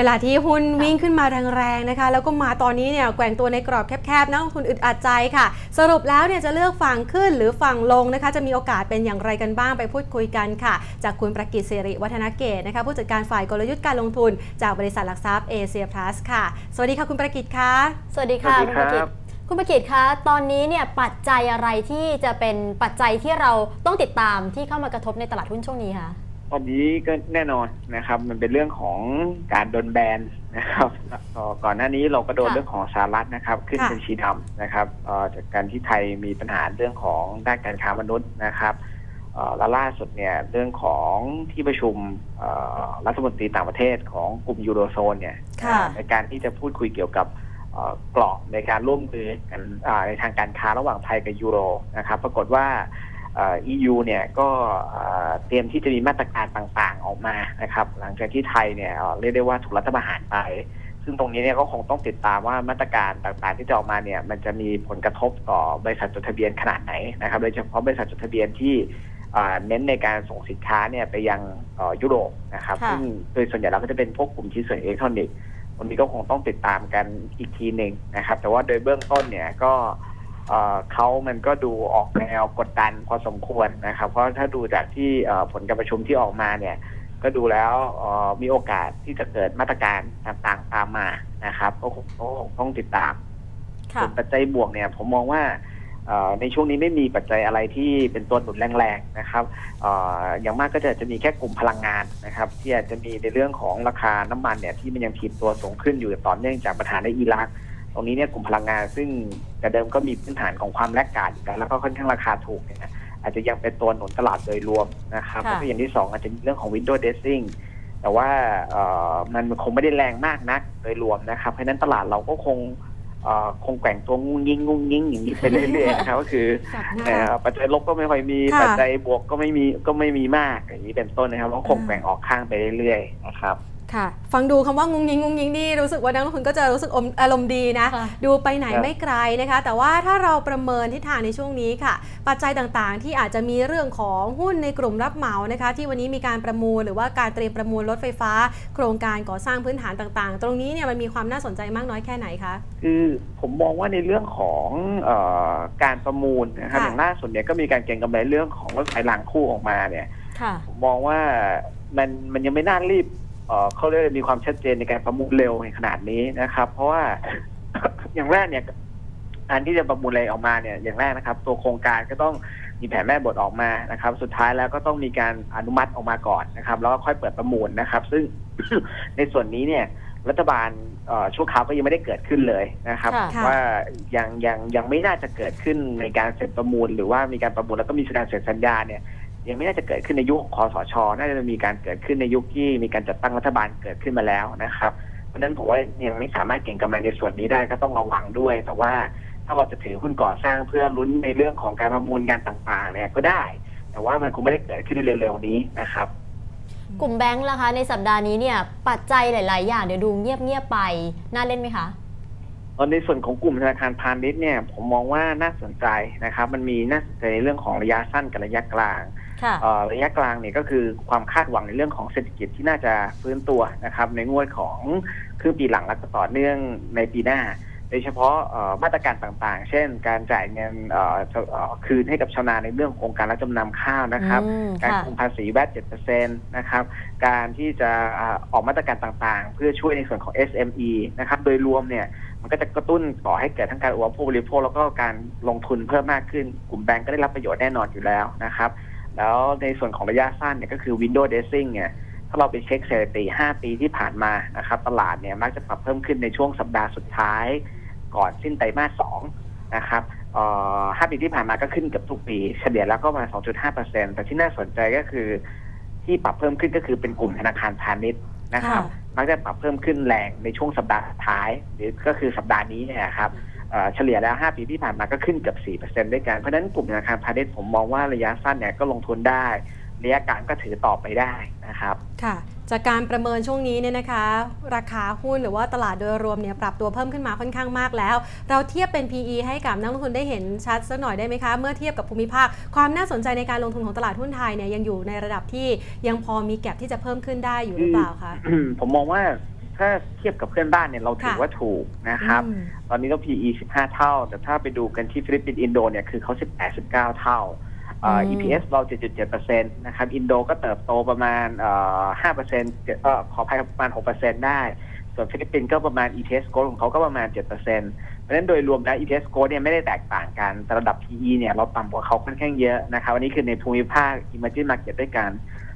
เวลาที่หุ้นวิ่งขึ้นมาแรงๆนะคะ แล้วก็มาตอนนี้เนี่ยแกว่งตัวในกรอบแคบๆนักลงทุนอึดอัดใจค่ะ สรุปแล้วเนี่ยจะเลือกฝั่งขึ้นหรือฝั่งลงนะคะ จะมีโอกาสเป็นอย่างไรกันบ้างไปพูดคุยกันค่ะ จากคุณประกิตสิริวัฒนเกตนะคะผู้จัดการฝ่ายกลยุทธ์การลงทุน จากบริษัทหลักทรัพย์เอเชียพลัสค่ะ สวัสดีค่ะคุณประกิตค่ะสวัสดีค่ะสวัสดีคุณประกิครัตบคุณประกิตคะ ตอนนี้เนี่ยปัจจัยอะไรที่จะเป็นปัจจัยที่เราต้องติดตามที่เข้ามากระทบในตลาดหุ้นช่วงนี้คะ ตอนนี้ก็แน่นอนนะครับ มันเป็นเรื่องของการโดนแบนนะครับเอ่อก่อนหน้านี้เราก็โดนค่ะเรื่องของสหรัฐนะครับ ขึ้นค่ะเป็นชีดำนะครับเอ่อจากการที่ไทยมีปัญหาเรื่องของด้านการค้ามนุษย์นะครับเอ่อและล่าสุดเนี่ยเรื่องของที่ประชุมเอ่อรัฐมนตรีต่างประเทศของกลุ่มยูโรโซนเนี่ยค่ะในการที่จะพูดคุยเกี่ยวกับเอ่อกรอบในการร่วมมือกันอ่าในทางการค้าระหว่างไทยกับยูโรนะครับ ปรากฏว่าเอ่อ EU เนี่ยก็เอ่อเตรียมที่จะมีมาตรการต่างๆออกมานะครับ หลังจากที่ไทยเนี่ยเอ่อเรียกได้ว่าถูกรัฐประหารไป ซึ่งตรงนี้เนี่ยก็คงต้องติดตามว่ามาตรการต่างๆที่จะออกมาเนี่ยมันจะมีผลกระทบต่อบริษัทจดทะเบียนขนาดไหนนะครับโดยเฉพาะบริษัทจดทะเบียนที่เอ่อเน้นในการส่งสินค้าเนี่ยไปยังเอ่อยุโรปนะครับค่ะซึ่งโดยส่วนใหญ่แล้วก็จะเป็นพวกกลุ่มชิ้นส่วนอิเล็กทรอนิกส์วันนี้ก็คงต้องติดตามกันอีกทีหนึ่งนะครับ แต่ว่าโดยเบื้องต้นเนี่ยก็ เอ่อเขามันก็ดูออกแนวกดดันพอสมควรนะครับ เพราะถ้าดูจากที่เอ่อผลการประชุมที่ออกมาเนี่ย ก็ดูแล้วเอ่อมีโอกาสที่จะเกิดมาตรการต่างๆตามมานะครับก็คงก็คงต้องติดตามค่ะส่วนปัจจัยบวกเนี่ย ผมมองว่าเอ่อในช่วงนี้ไม่มีปัจจัยอะไรที่เป็นตัวหนุนแรงๆนะครับเอ่ออย่างมากก็จะจะมีแค่กลุ่มพลังงานนะครับ ที่อาจจะมีในเรื่องของราคาน้ำมันเนี่ยที่มันยังถีบตัวสูงขึ้นอยู่ต่อเนื่องจากปัญหาในอิรัก ตรงนี้เนี่ยกลุ่มพลังงานซึ่งแต่เดิมก็มีพื้นฐานของความแลกกาดอยู่แล้วแล้วก็ค่อนข้างราคาถูกเนี่ยอาจจะยังเป็นตัวหนุนตลาดโดยรวมนะครับค่ะแล้วก็อย่างที่สองอาจจะมีเรื่องของ window dressing แต่ว่าเอ่อมันคงไม่ได้แรงมากนักโดยรวมนะครับเพราะฉะนั้นตลาดเราก็คงเอ่อคงแกว่งตัวงุ้งยิงงุ้งยิงอย่างนี้ไปเรื่อยๆนะครับก็คือสับหเอ่น้าอปัจจัยลบก็ไม่ค่อยมีค่ะปัจจัยบวกก็ไม่มีก็ไม่มีมากอย่างนี้เป็นต้นนะครับแล้วคงอ่าแกว่งออกข้างไปเรื่อยๆนะครับ ค่ะ ฟังดูคำว่างุงยิงงุงยิงนี่รู้สึกว่านักลงทุนก็จะรู้สึกอมอารมณ์ดีนะค่ะดูไปไหนครับไม่ไกลนะคะ แต่ว่าถ้าเราประเมินทิศทางในช่วงนี้ค่ะ ปัจจัยต่างๆ ที่อาจจะมีเรื่องของหุ้นในกลุ่มรับเหมานะคะ ที่วันนี้มีการประมูลหรือว่าการเตรียมประมูลรถไฟฟ้า โครงการก่อสร้างพื้นฐานต่างๆ ตรงนี้เนี่ยมันมีความน่าสนใจมากน้อยแค่ไหนคะคือผมมองว่าในเรื่องของเออการประมูลนะครับค่ะอย่างล่าสุดเนี่ยก็มีการเก็งกำไรเรื่องของรถไฟรางคู่ออกมาเนี่ยค่ะผมมองว่ามันมันยังไม่น่ารีบ เอ่อเขาเรียกว่ามีความชัดเจนในการประมูลเร็วในขนาดนี้นะครับ เพราะว่าอย่างแรกเนี่ยการที่จะประมูลอะไรออกมาเนี่ยอย่างแรกนะครับ ตัวโครงการก็ต้องมีแผนแม่บทออกมานะครับ สุดท้ายแล้วก็ต้องมีการอนุมัติออกมาก่อนนะครับ แล้วก็ค่อยเปิดประมูลนะครับ ซึ่งในส่วนนี้เนี่ย รัฐบาลเอ่อชั่วคราวก็ยังไม่ได้เกิดขึ้นเลยนะครับค่ะว่ายังยังยังไม่น่าจะเกิดขึ้นในการเสร็จประมูล หรือว่ามีการประมูลแล้วก็มีการเซ็นสัญญาเนี่ย ยังไม่น่าจะเกิดขึ้นในยุคของคอสช น่าจะมีการเกิดขึ้นในยุคที่มีการจัดตั้งรัฐบาลเกิดขึ้นมาแล้วนะครับเพราะฉะนั้นผมว่ายังไม่สามารถเก็งกำไรในส่วนนี้ได้ก็ต้องระวังด้วย แต่ว่าถ้าเราจะถือหุ้นก่อสร้างเพื่อลุ้นในเรื่องของการประมูลงานต่างๆเนี่ยก็ได้ แต่ว่ามันคงไม่ได้เกิดขึ้นเร็วๆนี้นะครับกลุ่มแบงค์ล่ะคะ ในสัปดาห์นี้เนี่ยปัจจัยหลาย ๆ อย่างเดี๋ยวดูเงียบ ๆ ไป น่าเล่นไหมคะในส่วนของกลุ่มธนาคารพาณิชย์เนี่ยผมมองว่าน่าสนใจนะครับ มันมีน่าสนใจในเรื่องของระยะสั้นกับระยะกลางค่ะเอ่อ ระยะกลางเนี่ยก็คือความคาดหวังในเรื่องของเศรษฐกิจที่น่าจะฟื้นตัวนะครับ ในงวดของครึ่งปีหลังและก็ต่อเนื่องในปีหน้าโดยเฉพาะเอ่อมาตรการต่างๆ เช่น การจ่ายเงินเอ่อเอ่อคืนให้กับชาวนาในเรื่องของโครงการรับจำนำข้าวนะครับอืมการค่ะคุมภาษีแวด7%นะครับ การที่จะอ่าออกมาตรการต่างๆ เพื่อช่วยในส่วนของ SME นะครับ โดยรวมเนี่ย มันก็จะกระตุ้นต่อให้เกิดทั้งการอุปโภคบริโภคแล้วก็การลงทุนเพิ่มมากขึ้น กลุ่มแบงก์ก็ได้รับประโยชน์แน่นอนอยู่แล้วนะครับ แล้วในส่วนของระยะสั้นเนี่ยก็คือ window dressing เนี่ยถ้าเราไปเช็คสถิติ 5 ปีที่ผ่านมานะครับ ตลาดเนี่ยมักจะปรับเพิ่มขึ้นในช่วงสัปดาห์สุดท้าย ก่อนสิ้นไตรมาส2นะครับเอ่อ5ปีที่ผ่านมาก็ขึ้นเกับทุกปี เฉลี่ยแล้วก็มา 2.5%แต่ที่น่าสนใจก็คือ ที่ปรับเพิ่มขึ้นก็คือเป็นกลุ่มธนาคารพาณิชย์นะครับค่ะมักจะปรับเพิ่มขึ้นแรงในช่วงสัปดาห์สุดท้าย หรือก็คือสัปดาห์นี้เนี่ยครับ เอ่อเฉลี่ยแล้ว 5 ปีที่ผ่านมาก็ขึ้นเกือบ4%ด้วยกัน เพราะฉะนั้นกลุ่มธนาคารพาณิชย์ผมมองว่าระยะสั้นเนี่ยก็ลงทุนได้ระยะกลางก็ถือต่อไปได้นะครับ ค่ะ จากการประเมินช่วงนี้เนี่ยนะคะ ราคาหุ้นหรือว่าตลาดโดยรวมเนี่ยปรับตัวเพิ่มขึ้นมาค่อนข้างมากแล้ว เราเทียบเป็น PE ให้กับนักลงทุนได้เห็นชัดสักหน่อยได้ไหมคะ เมื่อเทียบกับภูมิภาค ความน่าสนใจในการลงทุนของตลาดหุ้นไทยเนี่ยยังอยู่ในระดับที่ยังพอมีแก็บที่จะเพิ่มขึ้นได้อยู่หรือเปล่าคะผมมองว่า ถถ้าเทียบกับเพื่อนบ้านเนี่ยเราถือค่ะ ว่าถูกนะครับ อืม ตอนนี้ก็ PE 15 เท่า แต่ถ้าไปดูกันที่ฟิลิปปินส์อินโดเนี่ยคือเขา 18 19 เท่าเอ่อ อืม EPS เรา 7.7%นะครับ อินโดก็เติบโตประมาณเอ่อ5%เอ่อขออภัยครับประมาณ 6%ได้ ส่วนฟิลิปปินส์ก็ประมาณ EPS growth ของเขาก็ประมาณ 7%เพราะฉะนั้นโดยรวมแล้ว EPS growth เนี่ยไม่ได้แตกต่างกัน แต่ระดับ PE เนี่ยเราต่ำกว่าเขาค่อนข้างเยอะนะครับอันนี้คือในภูมิภาค emerging market ด้วยกัน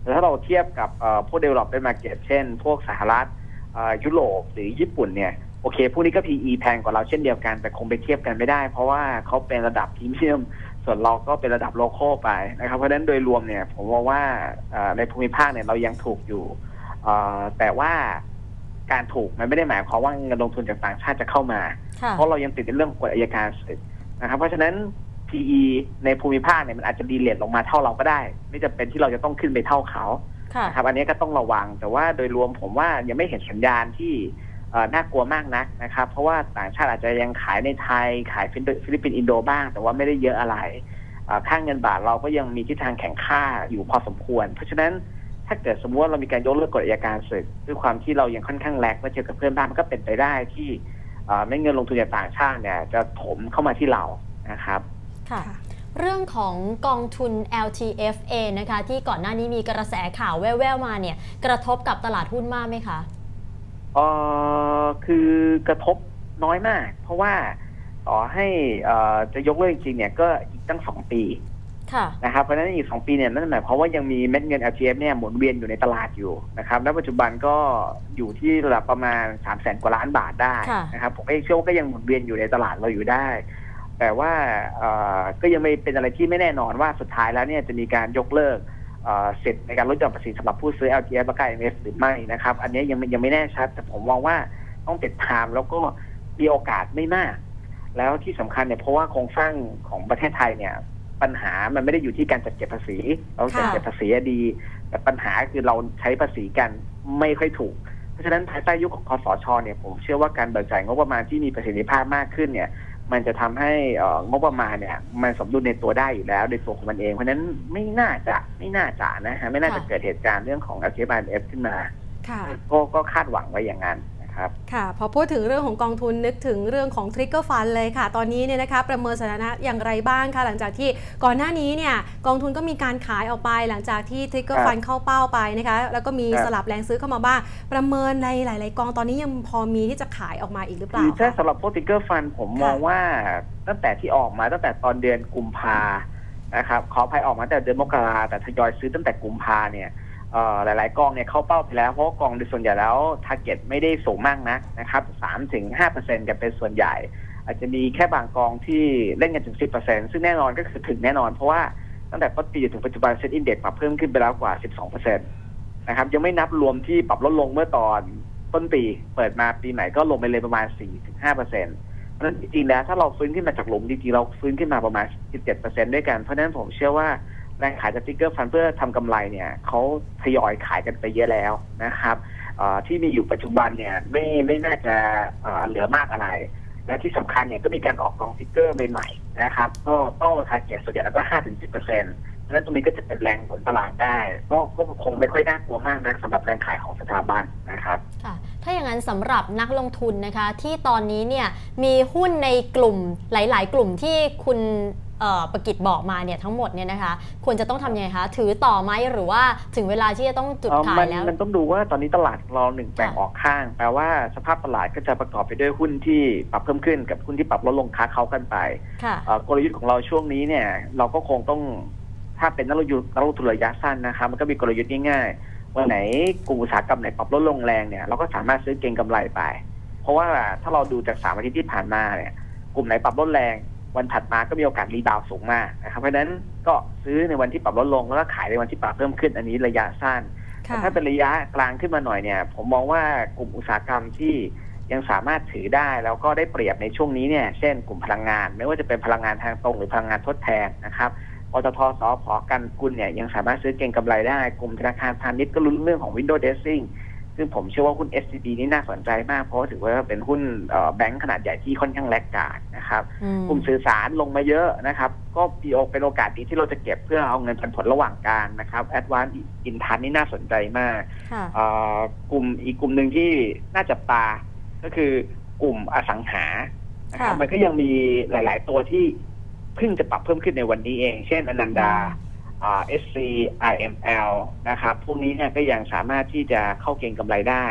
แต่ถ้าเราเทียบกับเอ่อพวก developed market เช่น พวกสหรัฐเอ่อ ยุโรปหรือญี่ปุ่นเนี่ยโอเคพวกนี้ก็ PE แพงกว่าเราเช่นเดียวกันแต่คงไปเทียบกันไม่ได้ เพราะว่าเขาเป็นระดับพรีเมียม ส่วนเราก็เป็นระดับโลโก้ไปนะครับ เพราะฉะนั้นโดยรวมเนี่ยผมมองว่าเอ่อในภูมิภาคเนี่ยเรายังถูกอยู่เอ่อแต่ว่าการถูกมันไม่ได้หมายความว่าเงินลงทุนจากต่างชาติจะเข้ามาค่ะเพราะเรายังติดในเรื่องกฎอัยการศึกนะครับ เพราะฉะนั้น PE ในภูมิภาคเนี่ยมันอาจจะดีเลทลงมาเท่าเราก็ได้ ไม่จำเป็นที่เราจะต้องขึ้นไปเท่าเขาค่ะ นะครับอันนี้ก็ต้องระวังแต่ว่าโดยรวมผมว่ายังไม่เห็นสัญญาณที่เอ่อน่ากลัวมากนักนะครับ เพราะว่าต่างชาติอาจจะยังขายในไทยขายฟิลิปปินส์อินโดบ้าง แต่ว่าไม่ได้เยอะอะไรเอ่อค่างเงินบาทเราก็ยังมีทิศทางแข็งค่าอยู่พอสมควร เพราะฉะนั้นถ้าเกิดสมมติว่าเรามีการยกเลิกกฎอัยการศึกด้วยความที่เรายังค่อนข้างแลกเมื่อเทียบกับเพื่อนบ้านมันก็เป็นไปได้ที่เอ่อไม่เงินลงทุนจากต่างชาติเนี่ยจะถมเข้ามาที่เรานะครับ ค่ะเรื่องของกองทุน LTFA นะคะ ที่ก่อนหน้านี้มีกระแสข่าวแว่วๆมาเนี่ย กระทบกับตลาดหุ้นมากไหมคะเออคือกระทบน้อยมาก เพราะว่าต่อให้เอ่อจะยกเลิกจริงๆเนี่ยก็อีกตั้งสองปีค่ะนะครับเพราะฉะนั้นอีกสองปีเนี่ยนั่นหมายความว่ายังมีเม็ดเงิน LTF เนี่ยหมุนเวียนอยู่ในตลาดอยู่นะครับณปัจจุบันก็อยู่ที่ระดับประมาณ3 0 0แสนกว่าล้านบาทได้ค่ะนะครับผมก็ยังเชื่อว่าก็ยังหมุนเวียนอยู่ในตลาดเราอยู่ได้ แต่ว่าก็ยังไม่เป็นอะไรที่ไม่แน่นอนว่าสุดท้ายแล้วเนี่ยจะมีการยกเลิกเสิทธิ์ในการลดหย่อนภาษีสำหรับผู้ซื้อ LTF และก็ IMF หรือไม่นะครับ อันนี้ยังยังไม่แน่ชัด แต่ผมมองว่าต้องติดตามแล้วก็มีโอกาสไม่มาก แล้วที่สำคัญเนี่ยเพราะว่าโครงสร้างของประเทศไทยเนี่ยปัญหามันไม่ได้อยู่ที่การจัดเก็บภาษี เราจัดเก็บภาษีดี แต่ปัญหาคือเราใช้ภาษีกันไม่ค่อยถูก เพราะฉะนั้นภายใต้ยุคของคอสชเนี่ยผมเชื่อว่าการเบิกจ่ายงบประมาณที่มีประสิทธิภาพมากขึ้นเนี่ย มันจะทำให้เอ่องบประมาณเนี่ย มันสมดุลในตัวได้อยู่แล้วในตัวของมันเอง เพราะฉะนั้นไม่น่าจะไม่น่าจะนะฮะไม่น่าจะค่ะเกิดเหตุการณ์เรื่องของ l t f i f ขึ้นมาค่ะก็ก็คาดหวังไว้อย่างนั้นนะ ครับค่ะพอพูดถึงเรื่องของกองทุนนึกถึงเรื่องของ Trigger Fund เลยค่ะ ตอนนี้เนี่ยนะคะประเมินสถานะอย่างไรบ้างคะหลังจากที่ก่อนหน้านี้เนี่ยกองทุนก็มีการขายออกไปหลังจากที่ Trigger ครับ Fund เข้าเป้าไปนะคะแล้วก็มีครับสลับแรงซื้อเข้ามาบ้าง ประเมินในหลาย ๆ กองตอนนี้ยังพอมีที่จะขายออกมาอีกหรือเปคืล่าอถ้าคะสำหรับพวกติกเกอร์ฟันผมมองว่าตั้งแต่ที่ออกมาตั้งแต่ตอนเดือนกุมภานะครับขออภัยออกมาตั้งแต่เดือนมกราแต่ทยอยซื้อตั้งแต่กุมภาเนี่ยเอ่อ หลาย ๆ กองเนี่ยเข้าเป้าไปแล้วเพราะกองโดยส่วนใหญ่แล้วทาร์เก็ตไม่ได้สูงมากนักนะครับสามถึงห้าเปอร์เซ็นต์กันเป็นส่วนใหญ่ อาจจะมีแค่บางกองที่เล่นกันถึงสิบเปอร์เซ็นซึ่งแน่นอนก็คือถึงแน่นอนเพราะว่าตั้งแต่ต้นปีจนถึงปัจจุบันเซ็นอินเด็กซ์ปรับเพิ่มขึ้นไปแล้วกว่าสิบสองเปอร์เซ็นต์นะครับยังไม่นับรวมที่ปรับลดลงเมื่อตอนต้นปี เปิดมาปีใหม่ก็ลงไปเลยประมาณสี่ถึงห้าเปอร์เซ็นต์เพราะฉะนั้นจริงๆแล้วถ้าเราฟื้นขึ้นมาจากหลุมจริงๆเราฟื้นขึ้นมาประมาณ17%ด้วยกันเพราะฉะนั้นผมเชื่อว่า แรงขายจากติ๊กเกอร์ฟันเพื่อทำกำไรเนี่ยเขาทยอยขายกันไปเยอะแล้วนะครับที่มีอยู่ปัจจุบันเนี่ยไม่ไม่น่าจะเหลือมากอะไร และที่สำคัญเนี่ยก็มีการออกกองติ๊กเกอร์ใหม่ๆนะครับ ก็ต้อทาร์เก็ตส่วนใหญ่แล้วก็5-10%เพราะฉะนั้นตรงนี้ก็จะเป็นแรงผลตลาดได้ ก็ก็คงไม่ค่อยน่ากลัวมากนะสำหรับแรงขายของสถาบันนะครับค่ะถ้าอย่างนั้นสำหรับนักลงทุนนะคะ ที่ตอนนี้เนี่ยมีหุ้นในกลุ่มหลาย ๆ กลุ่มที่คุณ ประกิตบอกมาเนี่ยทั้งหมดเนี่ยนะคะควรจะต้องทำยังไงคะถือต่อไหมหรือว่าถึงเวลาที่จะต้องจุดเอ่อขามัยแล้ว มันต้องดูว่าตอนนี้ตลาดเราหนึ่งแบ่งออกข้าง แปลว่าสภาพตลาดก็จะประกอบไปด้วยหุ้นที่ปรับเพิ่มขึ้นกับหุ้นที่ปรับลดลงค้าเขากันไปค่ะ เอ่อกลยุทธ์ของเราช่วงนี้เนี่ย เราก็คงต้องถ้าเป็นนักลงทุนนักลงทุนระยะสั้นนะครับมันก็มีกลยุทธ์ง่ายๆวันไหนกลุ่มอุตสาหกรรมไหนปรับลดลงแรงเนี่ยเราก็สามารถซื้อเก็งกำไรไป เพราะว่าถ้าเราดูจากสามอาทิตย์ที่ผ่านมาเนี่ย กลุ่มไหนปรับลดแรง วันถัดมาก็มีโอกาสรีบาวด์สูงมากนะครับเพราะฉะนั้นก็ซื้อในวันที่ปรับลดลงแล้วก็ขายในวันที่ปรับเพิ่มขึ้นอันนี้ระยะสั้นแต่ค่ะถ้าเป็นระยะกลางขึ้นมาหน่อยเนี่ย ผมมองว่ากลุ่มอุตสาหกรรมที่ยังสามารถถือได้แล้วก็ได้เปรียบในช่วงนี้เนี่ย เช่นกลุ่มพลังงาน ไม่ว่าจะเป็นพลังงานทางตรงหรือพลังงานทดแทนนะครับปตทสพกันกุลเนี่ยยังสามารถซื้อเก็งกำไรได้ กลุ่มธนาคารพาณิชย์ก็ลุ้นเรื่องของ Windows Dressing ซึ่งซึ่งผมเชื่อว่าหุ้น SCB นี่น่าสนใจมาก เพราะว่าถือว่าเป็นหุ้นเอ่อแบงก์ขนาดใหญ่ที่ค่อนข้างแลกการดนะครับอืมกลุ่มสื่อสารลงมาเยอะนะครับ ก็มีโอกเป็นโอกาสดีที่เราจะเก็บเพื่อเอาเงินปันผลระหว่างการนะครับแอดวานอินทันนี่น่าสนใจมากค่ะเอ่อกลุ่มอีกกลุ่มหนึ่งที่น่าจับตา ก็คือกลุ่มอสังหานะครับค่ะมันก็ยังมีหลาย ๆ ตัวที่เพิ่งจะปรับเพิ่มขึ้นในวันนี้เอง เช่นอนันดาอ่า SC IML นะครับ พวกนี้เนี่ยก็ยังสามารถที่จะเข้าเก็งกำไรได้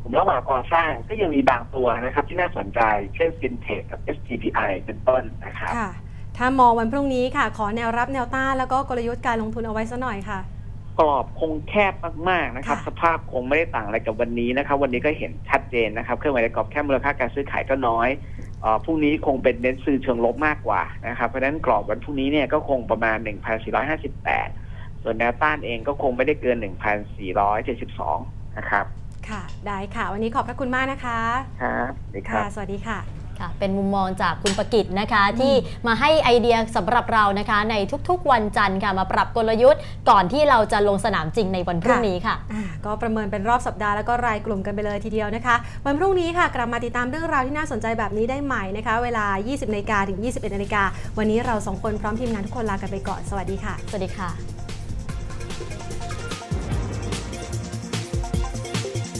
กลุ่มระหว่างก่อสร้างก็ยังมีบางตัวนะครับ ที่น่าสนใจ เช่น FinTech กับ STPI เป็นต้นนะครับ ค่ะ ถ้ามองวันพรุ่งนี้ค่ะ ขอแนวรับแนวต้านแล้วก็กลยุทธ์การลงทุนเอาไว้สักหน่อยค่ะ กรอบคงแคบมากๆนะครับ ค่ะ สภาพคงไม่ได้ต่างอะไรกับวันนี้นะครับ วันนี้ก็เห็นชัดเจนนะครับ เครื่องหมายในกรอบแค่มูลค่าการซื้อขายก็น้อยเออ พรุ่งนี้คงเป็นเน้นซื้อเชิงลบมากกว่านะครับ เพราะฉะนั้นกรอบวันพรุ่งนี้เนี่ยก็คงประมาณ 1,458 ส่วนแนวต้านเองก็คงไม่ได้เกิน 1,472 นะครับ ค่ะ ได้ค่ะ วันนี้ขอบพระคุณมากนะคะ ครับสวัสดีคค่ะรับสวัสดีค่ะ ค่ะเป็นมุมมองจากคุณประกิตนะคะ ที่มาให้ไอเดียสำหรับเรานะคะ ในทุกๆ วันจันทร์ค่ะ มาปรับกลยุทธ์ก่อนที่เราจะลงสนามจริงในวันพรุ่งนี้ค่ะ อ่าก็ประเมินเป็นรอบสัปดาห์แล้วก็รายกลุ่มกันไปเลยทีเดียวนะคะ วันพรุ่งนี้ค่ะกลับมาติดตามเรื่องราวที่น่าสนใจแบบนี้ได้ใหม่นะคะ เวลา 20นาฬิกาถึง 21นาฬิกาวันนี้เราสองคนพร้อมทีมงานทุกคนลากันไปก่อนสวัสดีค่ะ สวัสดีค่ะ